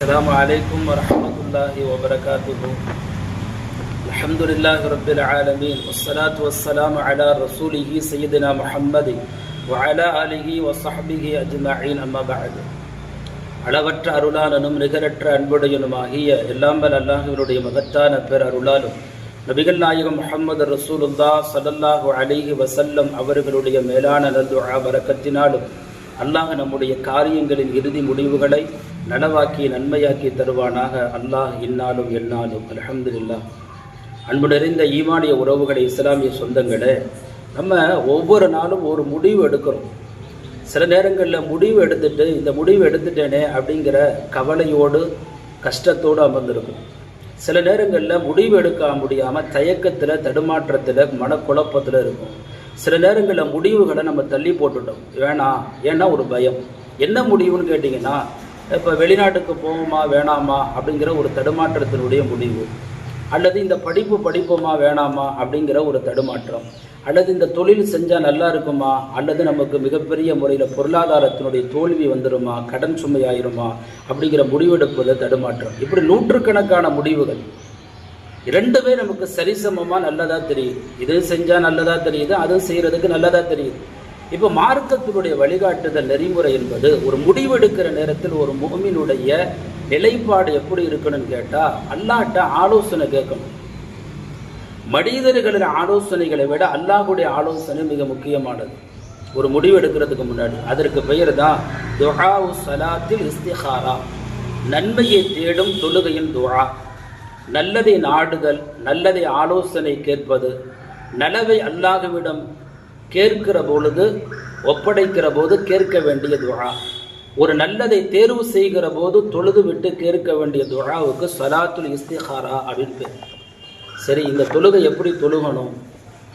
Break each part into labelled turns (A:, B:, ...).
A: السلام عليكم ورحمة الله وبركاته الحمد لله رب العالمين والصلاة والسلام على رسوله سيدنا محمد وعلى آله وصحبه أجمعين أما بعد அளவற்ற அருளாளனும் நிகரற்ற அன்புடையனுமாகிய எல்லாம்பல் அல்லாஹினுடைய மகத்தான பேர் அருளாலும் நபிகள் நாயகம் முஹம்மது ரசூலுல்லா ஸல்லல்லாஹு அலைஹி வஸல்லம் அவர்களுடைய மேலான நல்துஆ பரக்கத்தினாலும் அல்லாஹ் நம்முடைய காரியங்களின் இறுதி முடிவுகளை நனவாக்கி நன்மையாக்கி தருவானாக அல்லாஹ் இந்நாளும் எந்நாளும் அல்ஹம்துலில்லாஹ். அன்பு நிறைந்த ஈமானிய உறவுகளை இஸ்லாமிய சொந்தங்களே நம்ம ஒவ்வொரு நாளும் ஒரு முடிவு எடுக்கிறோம். சில நேரங்களில் முடிவு எடுத்துட்டு இந்த முடிவு எடுத்துட்டேனே அப்படிங்கிற கவலையோடு கஷ்டத்தோடு அமர்ந்திருக்கும் சில நேரங்களில் முடிவு எடுக்க முடியாமல் தயக்கத்தில் தடுமாற்றத்தில் மனக்குழப்பத்தில் இருக்கும் சில நேரங்களில் முடிவுகளை நம்ம தள்ளி போட்டுட்டோம். வேணாம் ஏன்னா ஒரு பயம். என்ன முடிவுன்னு கேட்டிங்கன்னா இப்போ வெளிநாட்டுக்கு போகுமா வேணாமா அப்படிங்கிற ஒரு தடுமாற்றத்தினுடைய முடிவு. அல்லது இந்த படிப்பு படிப்போமா வேணாமா அப்படிங்கிற ஒரு தடுமாற்றம். அல்லது இந்த தொழில் செஞ்சால் நல்லா இருக்குமா அல்லது நமக்கு மிகப்பெரிய முறையில் பொருளாதாரத்தினுடைய தோல்வி வந்துடுமா கடன் சுமையாயிருமா அப்படிங்கிற முடிவெடுப்பது தடுமாற்றம். இப்படி நூற்றுக்கணக்கான முடிவுகள். இரண்டுமே நமக்கு சரிசமமாக நல்லதாக தெரியுது. இது செஞ்சால் நல்லதாக தெரியுது அது செய்கிறதுக்கு நல்லதாக தெரியுது. இப்போ மார்க்கத்தினுடைய வழிகாட்டுதல் நெறிமுறை என்பது ஒரு முடிவெடுக்கிற நேரத்தில் ஒரு முகமினுடைய நிலைப்பாடு எப்படி இருக்கணும்னு கேட்டால் அல்லாட்ட ஆலோசனை கேட்கணும். மனிதர்களின் ஆலோசனைகளை விட அல்லாஹுடைய ஆலோசனை மிக முக்கியமானது. ஒரு முடிவு எடுக்கிறதுக்கு முன்னாடி. அதற்கு பெயர் தான் உ சலாத்தில் இஸ்திஹாரா. நன்மையை தேடும் தொழுகையின் துழா நல்லதை நாடுதல் நல்லதை ஆலோசனை கேட்பது. நலவை அல்லாஹுவிடம் கேட்கிற பொழுது ஒப்படைக்கிற போது கேட்க வேண்டிய துழா ஒரு நல்லதை தேர்வு செய்கிற போது தொழுது விட்டு கேட்க வேண்டிய துழாவுக்கு சலாத்துல் இஸ்திஹாரா அப்படின்னு பேர். சரி இந்த தொழுகை எப்படி தொழுகணும்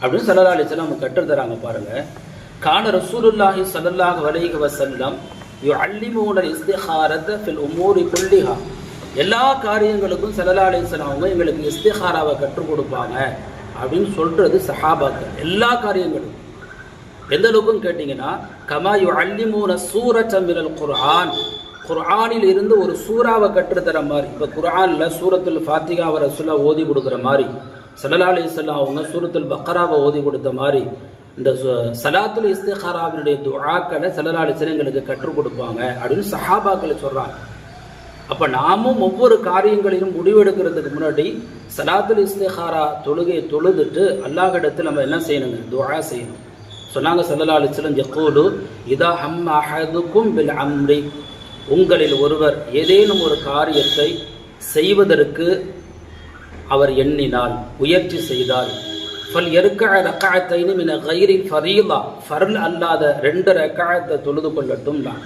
A: அப்படின்னு சல்லா அலிஸ்லாம் நம்ம கற்றுத்தராங்க பாருங்க. கான ரசூலுல்லாஹி ஸல்லல்லாஹு அலைஹி வஸல்லம் யுஅல்லிமூன இஸ்திஹாரத ஃபில் உமூரி குல்லிஹா. எல்லா காரியங்களுக்கும் சல்லா அலிஸ்லாம் அவங்க எங்களுக்கு இஸ்திஹாராவை கற்றுக் கொடுப்பாங்க அப்படின்னு சொல்றது சஹாபாக்கள். எல்லா காரியங்களும் எந்த அளவுக்கும் கேட்டிங்கன்னா கமாயு அல்லிமூன சூரச்ச மினல் குர்ஆன். குர்ஆனில் இருந்து ஒரு சூறாவை கற்றுத்தர மாதிரி இப்போ குர்ஆனில் சூரத்துல் ஃபாத்திகாவை ரசுல்லா ஓதி கொடுக்குற மாதிரி சல்லா அலிஸ்லாம் அவங்க சூரத்துல் பக்கராவை ஓதி கொடுத்த மாதிரி இந்த சு- சலாத்துல் இஸ்திஹாராவினுடைய துஆக்களை சல்லா அலிஸ்லாம் எங்களுக்கு கற்றுக் கொடுப்பாங்க அப்படின்னு சஹாபாக்களை சொல்கிறாங்க அப்போ நாமும் ஒவ்வொரு காரியங்களிலும் முடிவெடுக்கிறதுக்கு முன்னாடி சலாத்துல் இஸ்திஹாரா தொழுகையை தொழுதுட்டு அல்லாஹிடத்தில் நம்ம என்ன செய்யணுங்க? துஆ செய்யணும். சொன்னாங்க சல்லல்லா அலிஸ்லம் யக்கூலு இதா ஹம் அஹதுக்கும் பில் அம்ரி. உங்களில் ஒருவர் ஏதேனும் ஒரு காரியத்தை செய்வதற்கு அவர் எண்ணினால் முயற்சி செய்தால் ஃபல் எருக்க ரக்காயத்தைனு மின கைரி ஃபரீலா. ஃபர்ல் அல்லாத ரெண்டு ரக்காயத்தை தொழுது கொள்ளட்டும் நான்.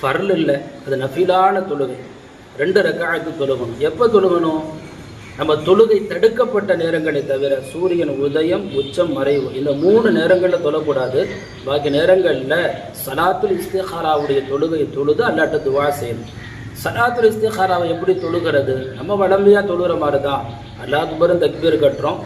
A: ஃபர்ல் இல்லை அது நஃபிலான தொழுகை. ரெண்டு ரக்காயத்து தொழுகணும். எப்போ தொழுகணும்? நம்ம தொழுகை தடுக்கப்பட்ட நேரங்களை தவிர சூரியன் உதயம் உச்சம் மறைவு இந்த மூணு நேரங்களில் தொழக்கூடாது. பாக்கி நேரங்களில் சலாத்துல் இஸ்திஹாராவுடைய தொழுகை தொழுது அல்லாட்ட துவா செய்யணும். சலாத்துல் இஸ்திஹாராவை எப்படி தொழுகிறது? நம்ம வடமையாக தொழுகிற மாதிரி தான் அல்லாஹ் குபரும் தக்பீர் கட்டுறோம்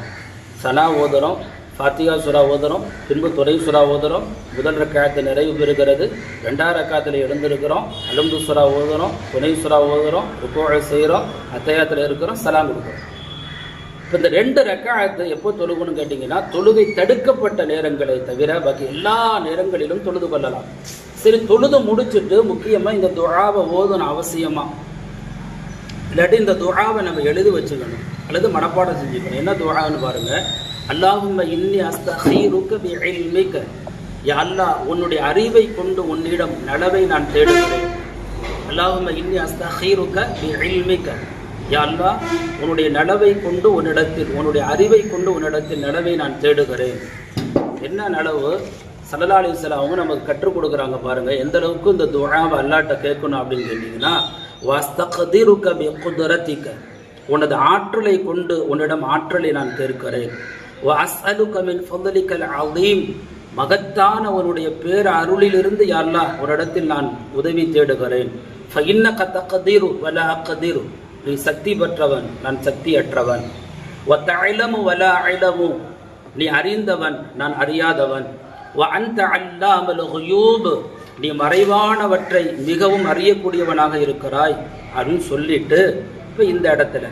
A: சனா ஓதுறோம் ஃபாத்திகா சுறா ஓதுறோம். பின்பு துறை சுறா ஓதுறோம். முதல் ரக்காயத்தை நிறைவு பெறுகிறது. ரெண்டாவது ரக்காயத்தில் எழுந்திருக்கிறோம். அலும்பு சுறா ஓதுறோம். துணை சுறா ஓதுறோம். ருக்கோழ செய்கிறோம் அத்தையாத்தில் இருக்கிறோம். சலாம் கொடுக்குறோம். இப்போ இந்த ரெண்டு ரக்காயத்தை எப்போ தொழுகணும்னு கேட்டிங்கன்னா தொழுகை தடுக்கப்பட்ட நேரங்களை தவிர பாக்கி எல்லா நேரங்களிலும் தொழுது கொள்ளலாம். சரி தொழுது முடிச்சுட்டு முக்கியமாக இந்த துழாவை ஓதணும் அவசியமாக இல்லாட்டி இந்த துழாவை நம்ம எழுதி வச்சுக்கணும். அல்லது மனப்பாடம் செஞ்சுக்கணும். என்ன துஆன்னு பாருங்கள் அல்லாஹும் இன்னி அஸ்தஹீருக்க பி இல்மிக யா அல்லாஹ் உன்னுடைய அறிவை கொண்டு உன்னிடம் நலவை நான் தேடுகிறேன். அல்லாஹும் இன்னி அஸ்தஹீருக்க பி இல்மிக யா அல்லாஹ் உன்னுடைய நலவை கொண்டு உன்னிடத்தில் உன்னுடைய அறிவை கொண்டு உன்னிடத்தில் நலவை நான் தேடுகிறேன். என்ன நலவு? சல்லா அலிஸ்லாம் அவங்க நமக்கு கற்றுக் கொடுக்குறாங்க பாருங்க. எந்த அளவுக்கு இந்த துழாவை அல்லாட்ட கேட்கணும் அப்படின்னு கேட்டிங்கன்னா வஸ்தகதிருக்க பி உனது ஆற்றலை கொண்டு உன்னிடம் ஆற்றலை நான் கேட்கிறேன். வஸ்அலுக மின் ஃபضலிக்கல் மகத்தான உன்னுடைய பேர் அருளிலிருந்து யாழ்லா ஒரு இடத்தில் நான் உதவி தேடுகிறேன். கத்த தக்தீரு வல அக்தீரு நீ சக்தி பெற்றவன் நான் சக்தியற்றவன். வத்தஅலமு வல அலமு நீ அறிந்தவன் நான் அறியாதவன். வ அன்த அல்லாமல் குயூப் நீ மறைவானவற்றை மிகவும் அறியக்கூடியவனாக இருக்கிறாய் அப்படின்னு சொல்லிட்டு இப்போ இந்த இடத்துல.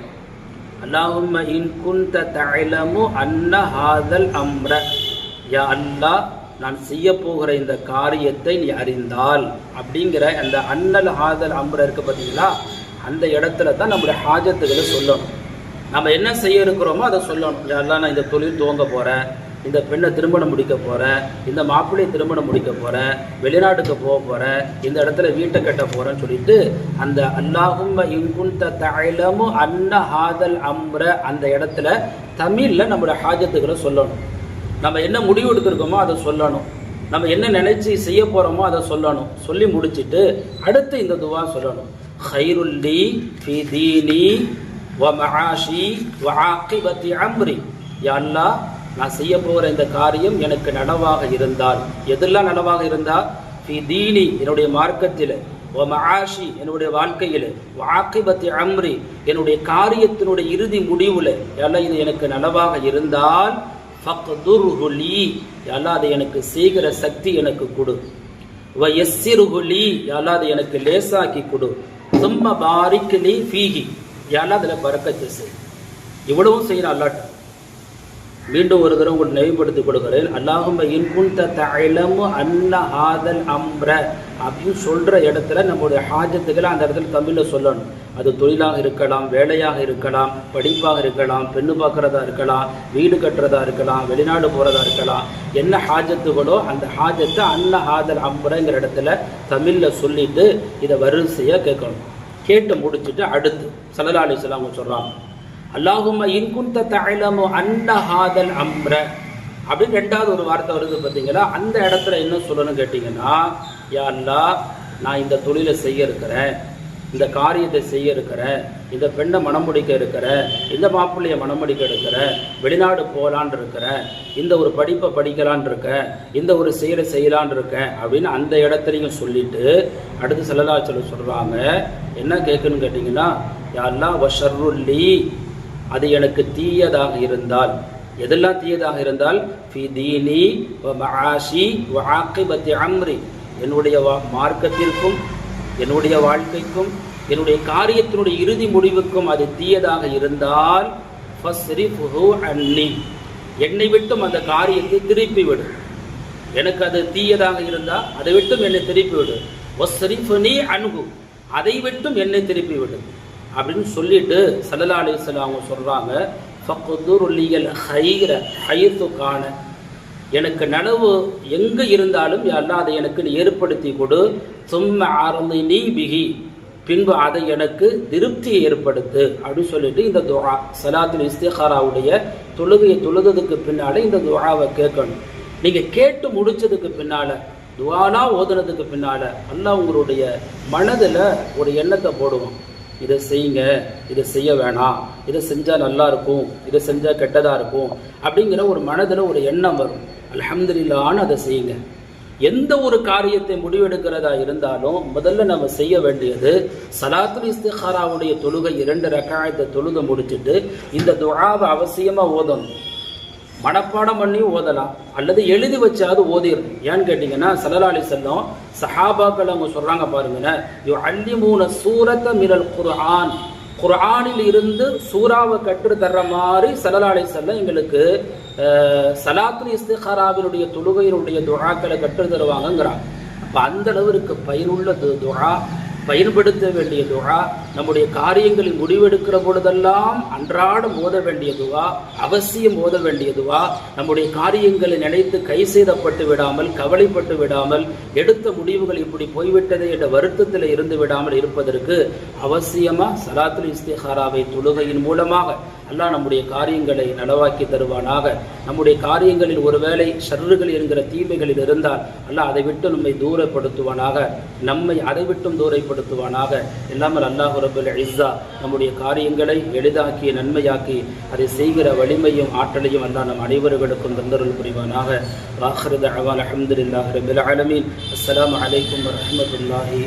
A: அல்லாஹும் இன் குந்த தஅலமு அன்ன ஹாதல் அம்ர. யா அல்லா நான் செய்ய போகிற இந்த காரியத்தை நீ அறிந்தால். அப்படிங்கிற அந்த அன்னல் ஹாதல் அம்ர இருக்கு பார்த்தீங்களா? அந்த இடத்துல தான் நம்முடைய ஹாஜத்துகளை சொல்லணும். நம்ம என்ன செய்ய இருக்கிறோமோ அதை சொல்லணும். யா நான் இந்த தொழில் துவங்க போகிறேன் இந்த பெண்ணை திருமணம் முடிக்க போகிறேன் இந்த மாப்பிள்ளையை திருமணம் முடிக்க போகிறேன் வெளிநாட்டுக்கு போக போகிறேன் இந்த இடத்துல வீட்டை கட்ட போகிறேன்னு சொல்லிட்டு அந்த அல்லாஹும் இங்குந்த தயலமும் அன்ன ஹாதல் அம்ர அந்த இடத்துல தமிழில் நம்மளோட ஹாஜத்துக்களை சொல்லணும். நம்ம என்ன முடிவு எடுத்திருக்கோமோ அதை சொல்லணும். நம்ம என்ன நினைச்சு செய்ய போகிறோமோ அதை சொல்லணும். சொல்லி முடிச்சுட்டு அடுத்து இந்த துவா சொல்லணும். ஹைருல்லி ஃபி தீனி வ மஹாஷி வ ஆக்கிபத்தி அம்ரி. யா அல்லாஹ் நான் செய்ய போகிற இந்த காரியம் எனக்கு நனவாக இருந்தால். எதெல்லாம் நனவாக இருந்தால் ஃபி தீனி என்னுடைய மார்க்கத்தில். ஓ மஹாஷி என்னுடைய வாழ்க்கையில். வாக்கிபத்தி அம்ரி என்னுடைய காரியத்தினுடைய இறுதி முடிவில். எல்லாம் இது எனக்கு நனவாக இருந்தால் ஃபக்துர்ஹுலி எல்லாம் அதை எனக்கு செய்கிற சக்தி எனக்கு கொடு. வ எஸ்ஸிருஹுலி எல்லாம் அதை எனக்கு லேசாக்கி கொடு. சும்மா பாரிக்கு நீ ஃபீகி எல்லாம் அதில் பறக்கச்சு செய். இவ்வளவும் செய்யணும் அல்லாட்டம் மீண்டும் ஒரு தடவை உங்களுக்கு நினைவுபடுத்தி கொடுக்கிறேன் அல்லாஹும் இன்குந்த தயலமு அன்ன ஹாதல் அம்ர அப்படின்னு சொல்கிற இடத்துல நம்மளுடைய ஹாஜத்துக்களை அந்த இடத்துல தமிழில் சொல்லணும். அது தொழிலாக இருக்கலாம் வேலையாக இருக்கலாம் படிப்பாக இருக்கலாம் பெண்ணு பார்க்குறதா இருக்கலாம் வீடு கட்டுறதா இருக்கலாம் வெளிநாடு போகிறதா இருக்கலாம். என்ன ஹாஜத்துகளோ அந்த ஹாஜத்தை அன்ன ஹாதல் அம்ரங்கிற இடத்துல தமிழில் சொல்லிட்டு இதை வரிசையாக கேட்கணும். கேட்டு முடிச்சுட்டு அடுத்து சல்லா அலிஸ்லாம் சொல்கிறாங்க அல்லாஹும இன்குந்த தயலமு அன்ன ஹாதல் அம்ர. அப்படின்னு ரெண்டாவது ஒரு வார்த்தை வருது பார்த்தீங்களா? அந்த இடத்துல என்ன சொல்லணும்னு கேட்டிங்கன்னா யா அல்லா நான் இந்த தொழிலை செய்ய இருக்கிறேன் இந்த காரியத்தை செய்ய இருக்கிறேன் இந்த பெண்ணை மனம் முடிக்க இருக்கிறேன் இந்த மாப்பிள்ளையை மனம் முடிக்க இருக்கிறேன் வெளிநாடு போகலான் இருக்கிறேன் இந்த ஒரு படிப்பை படிக்கலான் இருக்கேன் இந்த ஒரு செயலை செய்யலான் இருக்கேன் அப்படின்னு அந்த இடத்துலையும் சொல்லிட்டு அடுத்து செல்லலா சொல்கிறாங்க என்ன கேட்குன்னு கேட்டிங்கன்னா யாரெல்லாம் வஷர்ருல்லி அது எனக்கு தீயதாக இருந்தால். எதெல்லாம் தீயதாக இருந்தால்? ஃபி தீனி வ மஆஷி அம்ரி. என்னுடைய வா மார்க்கத்திற்கும் என்னுடைய வாழ்க்கைக்கும் என்னுடைய காரியத்தினுடைய இறுதி முடிவுக்கும் அது தீயதாக இருந்தால் அன்னி. என்னை விட்டும் அந்த காரியத்தை திருப்பி விடு எனக்கு அது தீயதாக இருந்தால் அதை விட்டும் என்னை திருப்பி விடு நீ அன்ஹு. அதை விட்டும் என்னை திருப்பி விடு அப்படின்னு சொல்லிட்டு சல்லல்லா அலிஸ்லாம் அவங்க சொல்கிறாங்க ஃபக்குதுருலியல் ஹைர ஹைத்து காண. எனக்கு நனவு எங்கே இருந்தாலும் எல்லாம் அதை எனக்கு நீ ஏற்படுத்தி கொடு. சும்ம ஆரம்பி நீ பிகி பின்பு அதை எனக்கு திருப்தியை ஏற்படுத்து அப்படின்னு சொல்லிட்டு இந்த துவா சலாத்துல் இஸ்திகாராவுடைய தொழுகையை தொழுதுக்கு பின்னால் இந்த துவாவை கேட்கணும். நீங்கள் கேட்டு முடிச்சதுக்கு பின்னால் துவானா ஓதுனதுக்கு பின்னால் அல்லாஹ் உங்களுடைய மனதில் ஒரு எண்ணத்தை போடுவோம் இதை செய்யுங்க இதை செய்ய வேணாம். இதை செஞ்சால் நல்லா இருக்கும் இதை செஞ்சால் கெட்டதாக இருக்கும் அப்படிங்கிற ஒரு மனதில் ஒரு எண்ணம் வரும். அலமதுல்லான்னு அதை செய்யுங்க. எந்த ஒரு காரியத்தை முடிவெடுக்கிறதா இருந்தாலும் முதல்ல நம்ம செய்ய வேண்டியது சலாத்துல் இஸ்திகாராவுடைய தொழுகை இரண்டு ரக்காயத்தை தொழுகை முடிச்சுட்டு இந்த துழாவை அவசியமாக ஓதணும். மனப்பாடம் பண்ணி ஓதலாம். அல்லது எழுதி வச்சாவது ஓதிடணும் ஏன்னு கேட்டிங்கன்னா சலலாலி செல்லம் சஹாபாக்கள் அவங்க சொல்கிறாங்க பாருங்க யோ அள்ளி மூணு சூரத்தை மிரல் குர்ஆன். குர்ஆனில் இருந்து சூறாவை கற்று தர்ற மாதிரி சல்லல்லா செல்லம் எங்களுக்கு அஹ், சலாத்துல் இஸ்திகாராவினுடைய தொழுகையினுடைய துஆக்களை கற்று தருவாங்கங்கிறாங்க. அப்போ அந்த அளவிற்கு பயனுள்ள து- பயன்படுத்த வேண்டிய துகா நம்முடைய காரியங்களை முடிவெடுக்கிற பொழுதெல்லாம் அன்றாடம் ஓத வேண்டியதுவா அவசியம் ஓத வேண்டியதுவா நம்முடைய காரியங்களை நினைத்து கை செய்தப்பட்டு விடாமல் கவலைப்பட்டு விடாமல் எடுத்த முடிவுகள் இப்படி போய்விட்டதே என்ற வருத்தத்தில் இருந்து விடாமல் இருப்பதற்கு அவசியமாக சலாத்துல் இஸ்திஹாராவை தொழுகையின் மூலமாக? அல்லாஹ் நம்முடைய காரியங்களை நலவாக்கி தருவானாக. நம்முடைய காரியங்களில் ஒருவேளை ஷர்றுகள் என்கிற தீமைகளில் இருந்தால் அல்லாஹ் அதை விட்டு நம்மை தூரப்படுத்துவானாக. நம்மை அதை விட்டும் தூரப்படுத்துவானாக. இல்லாமல் அல்லாஹ் ரபுல் இஸ்ஸா நம்முடைய காரியங்களை எளிதாக்கி நன்மையாக்கி அதை செய்கிற வலிமையும் ஆற்றலையும் அல்லாஹ் நம் அனைவர்களுக்கும் தந்தருள் புரிவானாக. வாஹ்ரத் அவால் அஹமதுல்லாஹ் ரபில் ஆலமீன். அஸ்ஸலாமு அலைக்கும் வரஹ்மத்துல்லாஹி